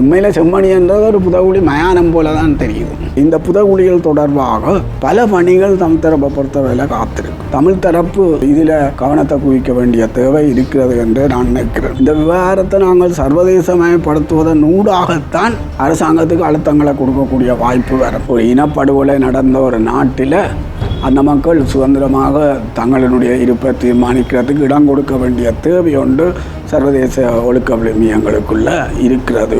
உண்மையில செம்மணி என்றது ஒரு புதகுழி மயானம் போல தான் தெரியுது. இந்த புதகுழிகள் தொடர்பாக பல பணிகள் தமிழ் தரப்பை பொறுத்தவரையில் காத்திருக்கு. தமிழ் தரப்பு இதில் கவனத்தை குவிக்க வேண்டிய தேவை இருக்கிறது என்று நான் நினைக்கிறேன். இந்த விவகாரத்தை நாங்கள் சர்வதேசமயப்படுத்துவதன் ஊடாகத்தான் அரசாங்கத்துக்கு அழுத்தங்களை கொடுக்கக்கூடிய வாய்ப்பு வரும். ஒரு இனப்படுகொலை நடந்த ஒரு நாட்டில் அந்த மக்கள் சுதந்திரமாக தங்களினுடைய இருப்பை தீர்மானிக்கிறதுக்கு இடம் கொடுக்க வேண்டிய தேவை ஒன்று சர்வதேச ஒழுக்க விழுமியங்களுக்குள்ள இருக்கிறது.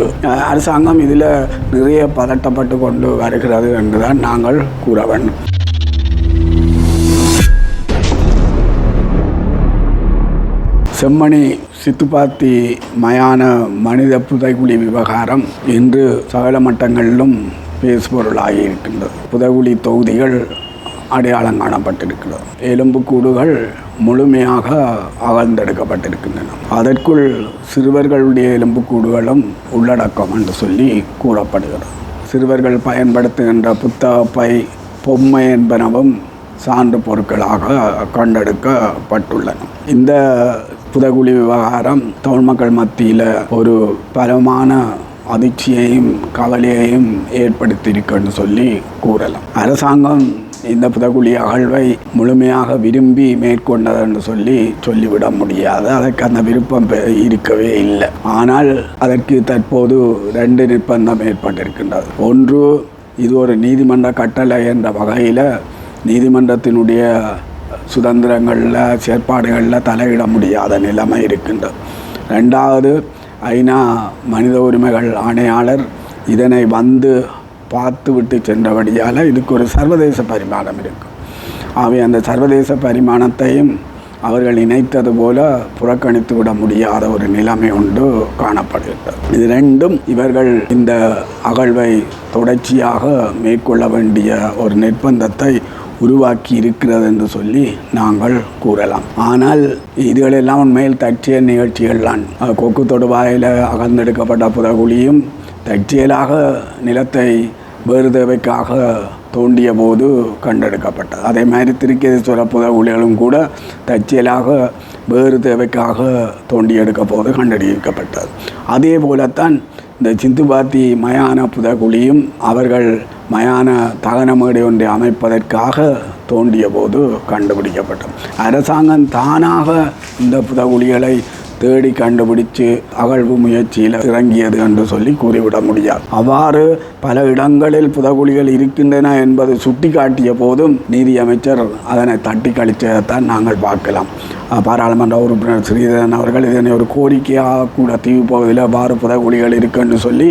அரசாங்கம் இதில் நிறைய பதட்டப்பட்டு கொண்டு வருகிறது என்றுதான் நாங்கள் கூற வேண்டும். செம்மணி சித்துப்பாத்தி மயான மனித புதைகுழி விவகாரம் இன்று சகல மட்டங்களிலும் பேசுபொருளாகி இருக்கின்றது புதைகுழி தொகுதிகள் அடையாளம் காணப்பட்டிருக்கிறது. எலும்புக்கூடுகள் முழுமையாக அகழ்ந்தெடுக்கப்பட்டிருக்கின்றன. அதற்குள் சிறுவர்களுடைய எலும்புக்கூடுகளும் உள்ளடக்கம் என்று சொல்லி கூறப்படுகிறது. சிறுவர்கள் பயன்படுத்துகின்ற புத்தகப்பை பொம்மை என்பனவும் சான்று பொருட்களாக கண்டெடுக்கப்பட்டுள்ளன. இந்த புதகுழி விவகாரம் தமிழ் மக்கள் மத்தியில் ஒரு பலமான அதிர்ச்சியையும் கவலையையும் ஏற்படுத்தியிருக்குன்னு சொல்லி கூறலாம். அரசாங்கம் இந்த புதகுழி அகழ்வை முழுமையாக விரும்பி மேற்கொண்டது என்று சொல்லி சொல்லிவிட முடியாது. அதற்கு அந்த விருப்பம் பெ- இருக்கவே இல்லை. ஆனால் அதற்கு தற்போது ரெண்டு நிர்பந்தம் ஏற்பட்டிருக்கின்றது. ஒன்று இது ஒரு நீதிமன்ற கட்டளை என்ற வகையில் நீதிமன்றத்தினுடைய சுதந்திரங்களில் செயற்பாடுகளில் தலையிட முடியாத நிலைமை இருக்கின்றது. ரெண்டாவது ஐநா மனித உரிமைகள் ஆணையாளர் இதனை வந்து பார்த்து விட்டு சென்றபடியால் இதுக்கு ஒரு சர்வதேச பரிமாணம் இருக்கும். ஆகவே அந்த சர்வதேச பரிமாணத்தையும் அவர்கள் நினைத்தது போல புறக்கணித்து விட முடியாத ஒரு நிலைமை ஒன்று காணப்படுகிறது இது ரெண்டும் இவர்கள் இந்த அகழ்வை தொடர்ச்சியாக மேற்கொள்ள வேண்டிய ஒரு நிர்பந்தத்தை உருவாக்கி இருக்கிறது என்று சொல்லி நாங்கள் கூறலாம். ஆனால் இதுகளெல்லாம் உண்மையில் தற்செயல் நிகழ்ச்சிகள் தான் கொக்கு தொடுவாயில் அகர்ந்தெடுக்கப்பட்ட புறகுழியும் தற்செயலாக நிலத்தை வேறு தேவைக்காக தோண்டிய போது கண்டெடுக்கப்பட்டது. அதே மாதிரி திருக்கேதீஸ்வர புதகுழிகளும் கூட தற்செயலாக வேறு தேவைக்காக தோண்டி எடுக்க போது கண்டறியப்பட்டது அதே போலத்தான் இந்த சிந்துபாத்தி மயான புதகுழியும் அவர்கள் மயான தகனமேடை ஒன்றை அமைப்பதற்காக தோண்டிய போது கண்டுபிடிக்கப்பட்டது. அரசாங்கம் தானாக இந்த புதகுழிகளை தேடி கண்டுபிடிச்சு அகழ்வு முயற்சியில் இறங்கியது என்று சொல்லி கூறிவிட முடியாது. அவ்வாறு பல இடங்களில் புதகுழிகள் இருக்கின்றன என்பது சுட்டிக்காட்டிய போதும் நீதியமைச்சர் அதனை தட்டி கழிச்சதைத்தான் நாங்கள் பார்க்கலாம். பாராளுமன்ற உறுப்பினர் ஸ்ரீதரன் அவர்கள் இதனை ஒரு கோரிக்கையாக கூட தீவு பகுதியில் அவ்வாறு புதகுழிகள் இருக்குன்னு சொல்லி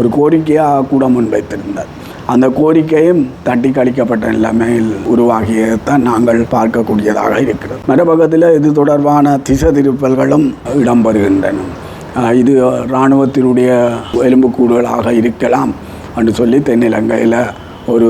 ஒரு கோரிக்கையாக கூட முன்வைத்திருந்தார். அந்த கோரிக்கையும் தட்டி கழிக்கப்பட்ட நிலைமையில் உருவாகியதான் நாங்கள் பார்க்கக்கூடியதாக இருக்கிறது. மறுபக்கத்தில் இது தொடர்பான திசை திருப்பல்களும் இடம்பெறுகின்றன இது இராணுவத்தினுடைய எலும்புக்கூடுகளாக இருக்கலாம் என்று சொல்லி தென்னிலங்கையில் ஒரு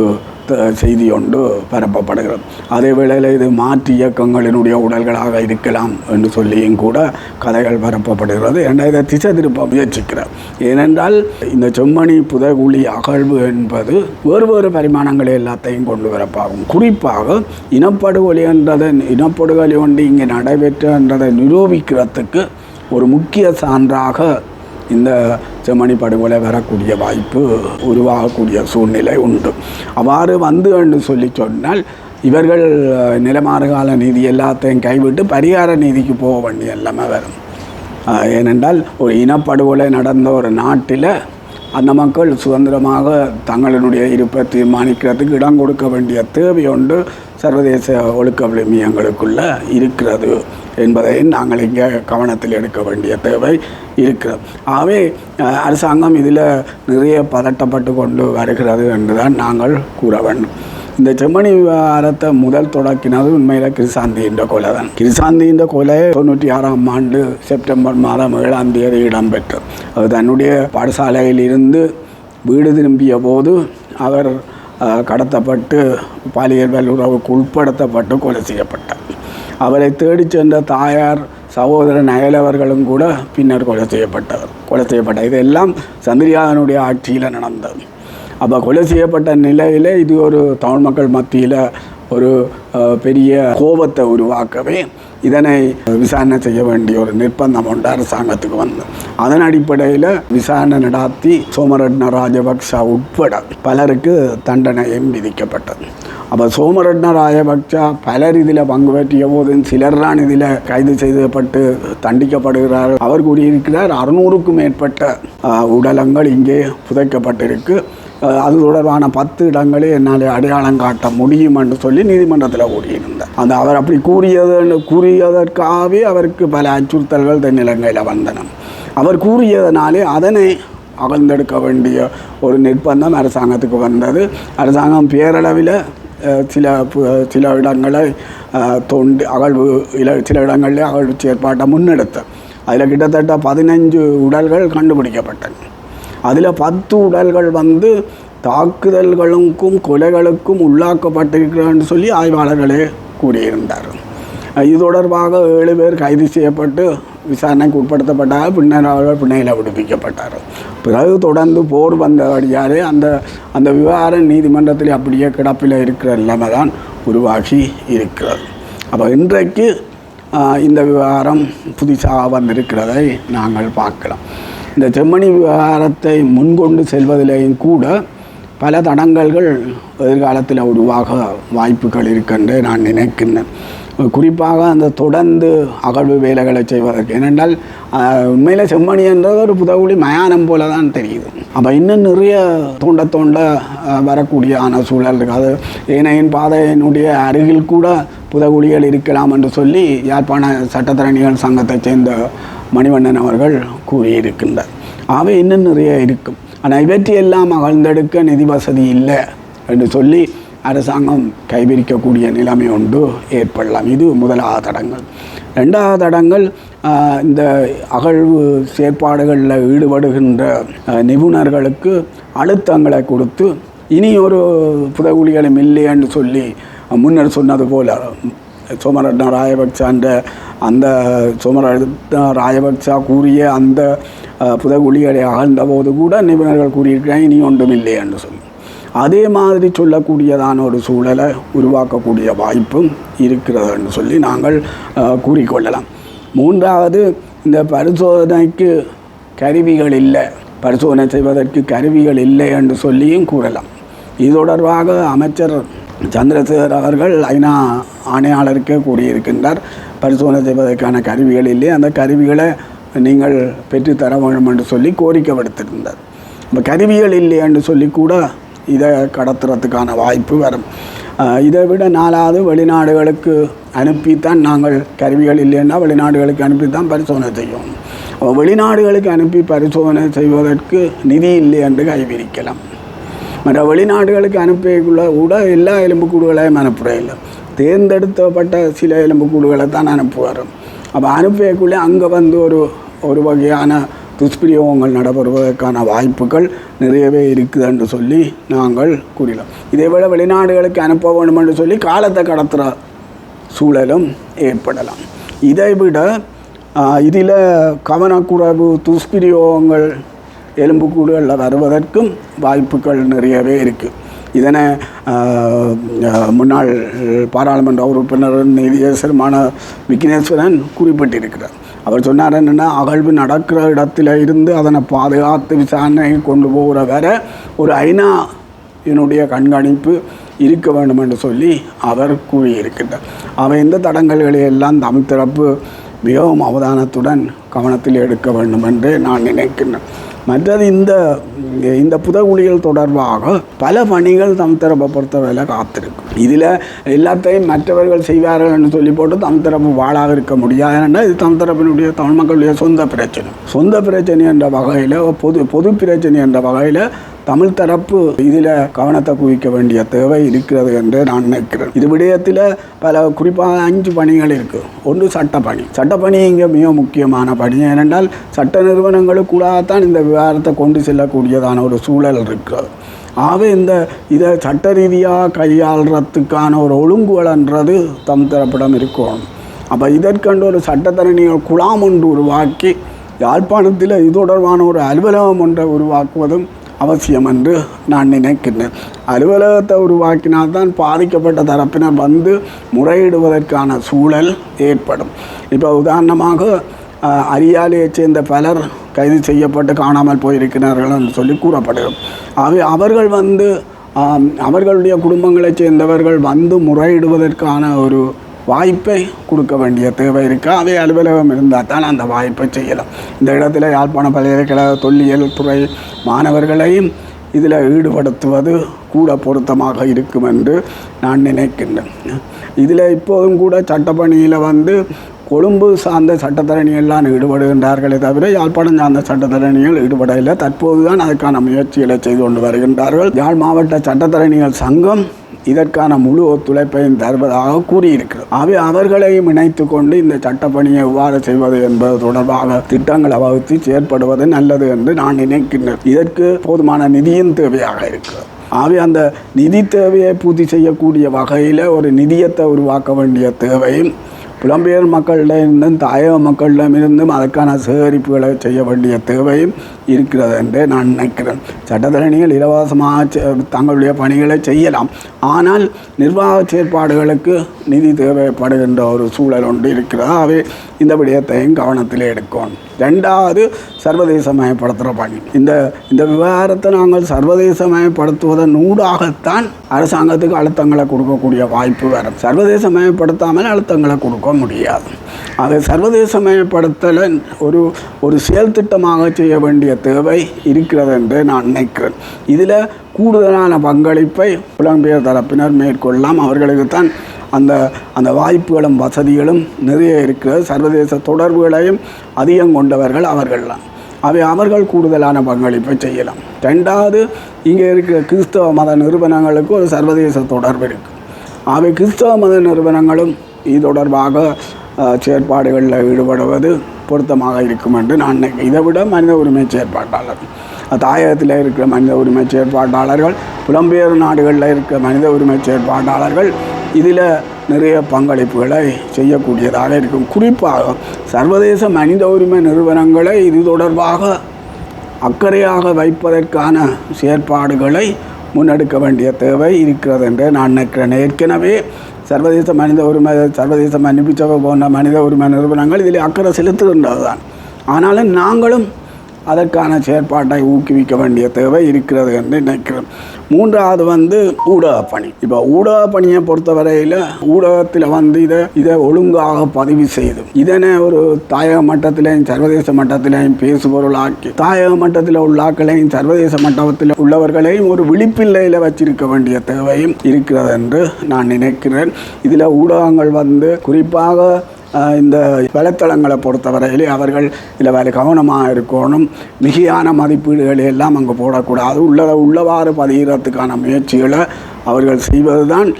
செய்தி ஒன்று பரப்பப்படுகிறது. அதே வேளையில் இது மாற்று இயக்கங்களினுடைய உடல்களாக இருக்கலாம் என்று சொல்லியும் கூட கதைகள் பரப்பப்படுகிறது. என்ற இதை திசை திருப்ப முயற்சிக்கிறார் ஏனென்றால் இந்த செம்மணி புதகுழி அகழ்வு என்பது வேறு வேறு பரிமாணங்களை எல்லாத்தையும் கொண்டு வரப்பாகும். குறிப்பாக இனப்படுகொலை என்றதை இனப்படுகொலை ஒன்று இங்கே நடைபெற்றன்றதை நிரூபிக்கிறதுக்கு ஒரு முக்கிய சான்றாக இந்த செம்மணி படுகொலை வரக்கூடிய வாய்ப்பு உருவாகக்கூடிய சூழ்நிலை உண்டு. அவ்வாறு வந்து என்று சொல்லி சொன்னால் இவர்கள் நிலமாறுகால நீதி எல்லாத்தையும் கைவிட்டு பரிகார நீதிக்கு போக வேண்டிய எல்லாமே வரும். ஏனென்றால் ஒரு இனப்படுகொலை நடந்த ஒரு நாட்டில் அந்த மக்கள் சுதந்திரமாக தங்களினுடைய இருப்பை தீர்மானிக்கிறதுக்கு இடம் கொடுக்க வேண்டிய தேவை ஒன்று சர்வதேச ஒழுக்க விழுமியங்களுக்குள்ள இருக்கிறது என்பதை நாங்கள் இங்கே கவனத்தில் எடுக்க வேண்டிய தேவை இருக்கிறது. ஆகவே அரசாங்கம் இதில் நிறைய பதட்டப்பட்டு கொண்டு வருகிறது என்றுதான் நாங்கள் கூற வேண்டும். இந்த செம்மணி விவகாரத்தை முதல் தொடக்கினது உண்மையில் கிருசாந்தின்ற கொலை தான். கிருசாந்தின்ற கொலை தொண்ணூற்றி ஆறாம் ஆண்டு செப்டம்பர் மாதம் ஏழாம் தேதி இடம்பெற்றது. அவர் தன்னுடைய பாடசாலையில் இருந்து வீடு திரும்பிய போது அவர் கடத்தப்பட்டு பாலியல் வல்லுறவுக்கு உட்படுத்தப்பட்டு கொலை செய்யப்பட்டார். அவரை தேடிச் சென்ற தாயார் சகோதரன் அயலவர்களும் கூட பின்னர் கொலை செய்யப்பட்டவர் கொலை செய்யப்பட்டார். இதெல்லாம் சந்திரியாதனுடைய ஆட்சியில் நடந்தது. அப்போ கொலை செய்யப்பட்ட நிலையில் இது ஒரு தமிழ் மக்கள் மத்தியில் ஒரு பெரிய கோபத்தை உருவாக்கவே இதனை விசாரணை செய்ய வேண்டிய ஒரு நிர்பந்தம் உண்டு அரசாங்கத்துக்கு வந்து. அதன் அடிப்படையில் விசாரணை நடாத்தி சோமரட்ன ராஜபக்ச உட்பட பலருக்கு தண்டனையும் விதிக்கப்பட்டது. அப்போ சோமரட்ன ராஜபக்சா பலர் இதில் பங்கு பற்றிய போதும் சிலர் தான் இதில் கைது செய்யப்பட்டு தண்டிக்கப்படுகிறார்கள். அவர் கூறியிருக்கிறார் அறுநூறுக்கும் மேற்பட்ட உடலங்கள் இங்கே புதைக்கப்பட்டிருக்கு. அது தொடர்பான பத்து இடங்களே என்னால் அடையாளம் காட்ட முடியும் என்று சொல்லி நீதிமன்றத்தில் கூறியிருந்தார். அந்த அவர் அப்படி கூறியது கூறியதற்காகவே அவருக்கு பல அச்சுறுத்தல்கள் தென்னிலங்கையில் வந்தன. அவர் கூறியதனாலே அதனை அகழ்ந்தெடுக்க வேண்டிய ஒரு நிர்பந்தம் அரசாங்கத்துக்கு வந்தது. அரசாங்கம் பேரளவில் சில சில இடங்களை தோண்டி அகழ்வு இல சில இடங்களில் அகழ்வு செயற்பாட்டை முன்னெடுத்த அதில் கிட்டத்தட்ட பதினஞ்சு உடல்கள் கண்டுபிடிக்கப்பட்டன. அதில் பத்து உடல்கள் வந்து தாக்குதல்களுக்கும் கொலைகளுக்கும் உள்ளாக்கப்பட்டிருக்கிறான்னு சொல்லி ஆய்வாளர்களே கூறியிருந்தார். இது தொடர்பாக ஏழு பேர் கைது செய்யப்பட்டு விசாரணைக்கு உட்படுத்தப்பட்டார் பின்னர் அவர்கள் பிணையில் விடுவிக்கப்பட்டார். பிறகு தொடர்ந்து போர் வந்தபடியாலே அந்த அந்த விவகாரம் நீதிமன்றத்தில் அப்படியே கிடப்பில் இருக்கிற நிலைமை தான் உருவாகி இருக்கிறது. அப்போ இன்றைக்கு இந்த விவகாரம் புதுசாக வந்திருக்கிறதை நாங்கள் பார்க்கலாம். இந்த செம்மணி விவகாரத்தை முன்கொண்டு செல்வதிலேயும் கூட பல தடங்கல்கள் எதிர்காலத்தில் உருவாக வாய்ப்புகள் இருக்கின்ற நான் நினைக்கின்றேன். குறிப்பாக அந்த தொடர்ந்து அகழ்வு வேலைகளை செய்வதற்கு. ஏனென்றால் உண்மையில் செம்மணி என்றது ஒரு புதகுழி மயானம் போல தான் தெரியுது. அப்போ இன்னும் நிறைய தோண்ட தோண்ட வரக்கூடிய ஆன சூழல் இருக்குது. அது ஏனையின் பாதையினுடைய அருகில் கூட புதகுழிகள் இருக்கலாம் என்று சொல்லி யாழ்ப்பாண சட்டத்தரணிகள் சங்கத்தைச் சேர்ந்த மணிவண்ணன் அவர்கள் கூறியிருக்கின்றார். ஆகவே இன்னும் நிறைய இருக்கும். ஆனால் இவற்றையெல்லாம் அகழ்ந்தெடுக்க நிதி வசதி இல்லை என்று சொல்லி அரசாங்கம் கைவிரிக்கக்கூடிய நிலைமை ஒன்று ஏற்படலாம். இது முதலாவது தடங்கள் ரெண்டாவது தடங்கள் இந்த அகழ்வு செயற்பாடுகளில் ஈடுபடுகின்ற நிபுணர்களுக்கு அழுத்தங்களை கொடுத்து இனி ஒரு புதகுலிகளும் இல்லைன்னு சொல்லி முன்னர் சொன்னது போல சோமரட்னா ராயபக்சான்ற அந்த சோமரட்னா ராயபக்சா கூறிய அந்த புதகுழிகளை அகழ்ந்தபோது கூட நிபுணர்கள் கூறியிருக்கிறாங்க இனி ஒன்றும் இல்லை என்று சொல்லி. அதே மாதிரி சொல்லக்கூடியதான ஒரு சூழலை உருவாக்கக்கூடிய வாய்ப்பும் இருக்கிறது என்று சொல்லி நாங்கள் கூறிக்கொள்ளலாம். மூன்றாவது இந்த பரிசோதனைக்கு கருவிகள் இல்லை. பரிசோதனை செய்வதற்கு கருவிகள் இல்லை என்று சொல்லியும் கூறலாம். இது தொடர்பாக அமைச்சர் சந்திரசேகர் அவர்கள் ஐநா ஆணையாளருக்கே கூறியிருக்கின்றார் பரிசோதனை செய்வதற்கான கருவிகள் இல்லை அந்த கருவிகளை நீங்கள் பெற்றுத்தர வேண்டும் என்று சொல்லி கோரிக்கை விடுத்திருந்தார். இப்போ கருவிகள் இல்லை என்று சொல்லி கூட இதை கடத்துறதுக்கான வாய்ப்பு வரும். இதை விட நாலாவது வெளிநாடுகளுக்கு அனுப்பித்தான் நாங்கள் கருவிகள் இல்லைன்னா வெளிநாடுகளுக்கு அனுப்பித்தான் பரிசோதனை செய்வோம். வெளிநாடுகளுக்கு அனுப்பி பரிசோதனை செய்வதற்கு நிதி இல்லை என்று கைவிரிக்கலாம். மற்ற வெளிநாடுகளுக்கு அனுப்பியக்குள்ள கூட எல்லா எலும்புக்கூடுகளையும் அனுப்புகிறதில்லை தேர்ந்தெடுத்தப்பட்ட சில எலும்புக்கூடுகளை தான் அனுப்புவார். அப்போ அனுப்பியக்குள்ளே அங்கே வந்து ஒரு ஒரு வகையான துஷ்பிரயோகங்கள் நடைபெறுவதற்கான வாய்ப்புகள் நிறையவே இருக்குது என்று சொல்லி நாங்கள் கூறினோம். இதே விட வெளிநாடுகளுக்கு அனுப்ப வேண்டும் என்று சொல்லி காலத்தை கடத்துகிற சூழலும் ஏற்படலாம். இதை விட இதில் கவனக்குறைவு துஷ்பிரயோகங்கள் எலும்புக்கூடுகளில் வருவதற்கும் வாய்ப்புகள் நிறையவே இருக்குது இதனை முன்னாள் பாராளுமன்ற உறுப்பினர் நீதியரசருமான விக்னேஸ்வரன் குறிப்பிட்டிருக்கிறார். அவர் சொன்னார் என்னென்னா அகழ்வு நடக்கிற இடத்துல இருந்து அதனை பாதுகாத்து விசாரணை கொண்டு போகிற வேற ஒரு ஐநா என்னுடைய கண்காணிப்பு இருக்க வேண்டும் என்று சொல்லி அவர் கூறியிருக்கின்றார். அவை இந்த தடங்கல்களை எல்லாம் தமிழ் தரப்பு மிகவும் அவதானத்துடன் கவனத்தில் எடுக்க வேண்டும் என்று நான் நினைக்கின்றேன். மற்றது இந்த இந்த புதகுழிகள் தொடர்பாக பல பணிகள் தம் தரப்பை பொறுத்தவரையில் காத்திருக்கும் இதில் எல்லாத்தையும் மற்றவர்கள் செய்வார்கள் என்று சொல்லி போட்டு தம் தரப்பு வாழாக இருக்க முடியாது. ஏன்னா இது தம் தரப்பினுடைய தமிழ் மக்களுடைய சொந்த பிரச்சனை. சொந்த பிரச்சனை என்ற வகையில் பொது பொது பிரச்சனை என்ற வகையில் தமிழ் தரப்பு இதில் கவனத்தை குவிக்க வேண்டிய தேவை இருக்கிறது என்று நான் நினைக்கிறேன். இது விடயத்தில் பல குறிப்பாக அஞ்சு பணிகள் இருக்குது ஒன்று சட்டப்பணி. சட்டப்பணி இங்கே மிக முக்கியமான பணி. ஏனென்றால் சட்ட நிறுவனங்களுக்குள்ளாகத்தான் இந்த விவகாரத்தை கொண்டு செல்லக்கூடியதான ஒரு சூழல் இருக்கிறது ஆகவே இந்த இதை சட்ட ரீதியாக கையாளுறதுக்கான ஒரு ஒழுங்குகள்ன்றது தம் தரப்பிடம் இருக்கணும். அப்போ இதற்கண்டு ஒரு சட்டத்தரணிகள் குழாம் ஒன்று உருவாக்கி யாழ்ப்பாணத்தில் இது தொடர்பான ஒரு அலுவலகம் ஒன்றை உருவாக்குவதும் அவசியம் என்று நான் நினைக்கின்றேன். அலுவலகத்தை உருவாக்கினால்தான் பாதிக்கப்பட்ட தரப்பினர் வந்து முறையிடுவதற்கான சூழல் ஏற்படும். இப்போ உதாரணமாக அரியாலையைச் சேர்ந்த பலர் கைது செய்யப்பட்டு காணாமல் போயிருக்கிறார்கள் என்று சொல்லி கூறப்படுகிறது. அவை அவர்கள் வந்து அவர்களுடைய குடும்பங்களைச் சேர்ந்தவர்கள் வந்து முறையிடுவதற்கான ஒரு வாய்ப்பை கொடுக்க வேண்டிய தேவை இருக்குது அவை அலுவலகம் இருந்தால் தான் அந்த வாய்ப்பை செய்யலாம். இந்த இடத்துல யாழ்ப்பாண பல்கலைக்கழக தொல்லியல் துறை மாணவர்களையும் இதில் ஈடுபடுத்துவது கூட பொருத்தமாக இருக்கும் என்று நான் நினைக்கின்றேன். இதில் இப்போதும் கூட சட்டப்பணியில் வந்து கொழும்பு சார்ந்த சட்டத்தரணிகள்லாம் ஈடுபடுகின்றார்களே தவிர யாழ்ப்பாணம் சார்ந்த சட்டத்தரணிகள் ஈடுபடவில்லை. தற்போது தான் அதுக்கான முயற்சிகளை செய்து கொண்டு வருகின்றார்கள். யாழ் மாவட்ட சட்டத்தரணிகள் சங்கம் இதற்கான முழு ஒத்துழைப்பையும் தருவதாக கூறியிருக்கிறது. அவை அவர்களையும் இணைத்து கொண்டு இந்த சட்டப்பணியை எவ்வாறு செய்வது என்பது தொடர்பாக திட்டங்களை வகுத்து செயற்படுவது நல்லது என்று நான் நினைக்கின்றேன். இதற்கு போதுமான நிதியும் தேவையாக இருக்கிறது. ஆகவே அந்த நிதி தேவையை பூர்த்தி செய்யக்கூடிய வகையில் ஒரு நிதியத்தை உருவாக்க வேண்டிய தேவையும் புலம்பெயர் மக்களிடமிருந்தும் தாயக மக்களிடமிருந்தும் அதற்கான சேகரிப்புகளை செய்ய வேண்டிய தேவையும் இருக்கிறது என்று நான் நினைக்கிறேன். சட்டத்தரணிகள் இலவசமாக செ- தங்களுடைய பணிகளை செய்யலாம். ஆனால் நிர்வாக செயற்பாடுகளுக்கு நிதி தேவைப்படுகின்ற ஒரு சூழல் ஒன்று இருக்கிறது. அவை இந்த விடயத்தையும் கவனத்தில் எடுக்கணும். ரெண்டாவது சர்வதேசமயப்படுத்துகிற பணி. இந்த இந்த விவகாரத்தை நாங்கள் சர்வதேசமயப்படுத்துவதன் ஊடாகத்தான் அரசாங்கத்துக்கு அழுத்தங்களை கொடுக்கக்கூடிய வாய்ப்பு வரும். சர்வதேசமயப்படுத்தாமல் அழுத்தங்களை கொடுக்க முடியாது. அது சர்வதேசமயப்படுத்தலை ஒரு ஒரு செயல் திட்டமாக செய்ய வேண்டிய தேவை இருக்கிறது என்று நான் நினைக்கிறேன். இதில் கூடுதலான பங்களிப்பை புலம்பெயர் தரப்பினர் மேற்கொள்ளலாம். அவர்களுக்கு தான் அந்த அந்த வாய்ப்புகளும் வசதிகளும் நிறைய இருக்கிற சர்வதேச தொடர்புகளையும் அதிகம் கொண்டவர்கள் அவர்கள்லாம் அவை அவர்கள் கூடுதலான பங்களிப்பை செய்யலாம். ரெண்டாவது இங்கே இருக்கிற கிறிஸ்தவ மத நிறுவனங்களுக்கு ஒரு சர்வதேச தொடர்பு இருக்குது அவை கிறிஸ்தவ மத நிறுவனங்களும் இது தொடர்பாக செயற்பாடுகளில் ஈடுபடுவது பொருத்தமாக இருக்கும் என்று நான் நினைக்கிறேன். இதை விட மனித உரிமை செயற்பாட்டாளர். தாயகத்தில் இருக்கிற மனித உரிமை செயற்பாட்டாளர்கள் புலம்பெயர் நாடுகளில் இருக்கிற மனித உரிமை செயற்பாட்டாளர்கள் இதில் நிறைய பங்களிப்புகளை செய்யக்கூடியதாக இருக்கும். குறிப்பாக சர்வதேச மனித உரிமை நிறுவனங்களை இது தொடர்பாக அக்கறையாக வைப்பதற்கான செயற்பாடுகளை முன்னெடுக்க வேண்டிய தேவை இருக்கிறது என்று நான் நினைக்கிறேன். ஏற்கனவே சர்வதேச மனித உரிமை சர்வதேச மன்னிப்பு போன்ற மனித உரிமை நிறுவனங்கள் இதில் அக்கறை செலுத்துகின்றது தான் ஆனாலும் நாங்களும் அதற்கான செயற்பாட்டை ஊக்குவிக்க வேண்டிய தேவை இருக்கிறது என்று நினைக்கிறேன். மூன்றாவது வந்து ஊடக பணி. இப்போ ஊடக பணியை பொறுத்தவரையில் ஊடகத்தில் வந்து இதை இதை ஒழுங்காக பதிவு செய்து இதனை ஒரு தாயக மட்டத்திலையும் சர்வதேச மட்டத்திலையும் பேசுபொருளாக்கி தாயக மட்டத்தில் உள்ள ஆக்களையும் சர்வதேச மட்டத்தில் உள்ளவர்களையும் ஒரு விழிப்பில்லையில் வச்சிருக்க வேண்டிய தேவையும் இருக்கிறது என்று நான் நினைக்கிறேன். இதில் ஊடகங்கள் வந்து குறிப்பாக இந்த வலைத்தளங்களை பொறுத்தவரையிலே அவர்கள் இதில் வேலை கவனமாக இருக்கணும். மிகையான மதிப்பீடுகளை எல்லாம் அங்கே போடக்கூடாது. உள்ளதை உள்ளவாறு பதிகிறதுக்கான முயற்சிகளை அவர்கள் செய்வதுதான்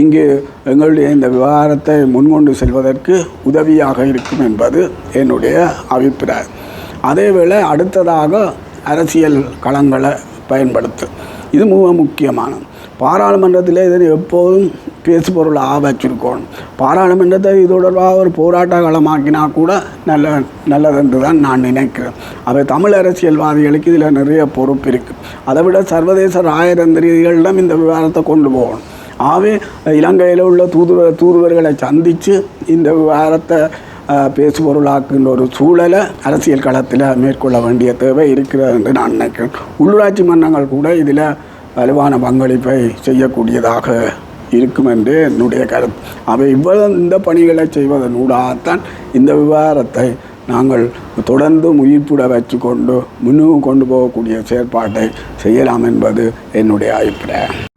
இங்கு எங்களுடைய இந்த விவகாரத்தை முன்கொண்டு செல்வதற்கு உதவியாக இருக்கும் என்பது என்னுடைய அபிப்பிராயம். அதேவேளை அடுத்ததாக அரசியல் களங்களை பயன்படுத்து. இது மிக முக்கியமானது. பாராளுமன்றத்தில் இதனை எப்போதும் பேசுபொருளாக ஆவச்சிருக்கோம் பாராளுமன்றத்தை இது தொடர்பாக ஒரு போராட்ட களமாக்கினா கூட நல்ல நல்லதென்று தான் நான் நினைக்கிறேன். அவை தமிழ் அரசியல்வாதிகளுக்கு இதில் நிறைய பொறுப்பு இருக்குது அதை விட சர்வதேச ராயதந்திரிகளிடம் இந்த விவகாரத்தை கொண்டு போகணும். ஆகவே இலங்கையில் உள்ள தூதுவர் தூதுவர்களை சந்தித்து இந்த விவகாரத்தை பேசுபொருளாக்குன்ற ஒரு சூழலை அரசியல் களத்தில் மேற்கொள்ள வேண்டிய தேவை இருக்கிறது என்று நான் நினைக்கிறேன். உள்ளூராட்சி மன்றங்கள் கூட இதில் வலுவான பங்களிப்பை செய்யக்கூடியதாக இருக்கும் என்று என்னுடைய கருத்து. அவை இவ்வளவு இந்த பணிகளை செய்வதன் ஊடாகத்தான் இந்த விவகாரத்தை நாங்கள் தொடர்ந்து உயிர்ப்புட வச்சுக்கொண்டு முன்னுக்கு கொண்டு போகக்கூடிய செயற்பாட்டை செய்யலாம் என்பது என்னுடைய அபிப்பிராயம்.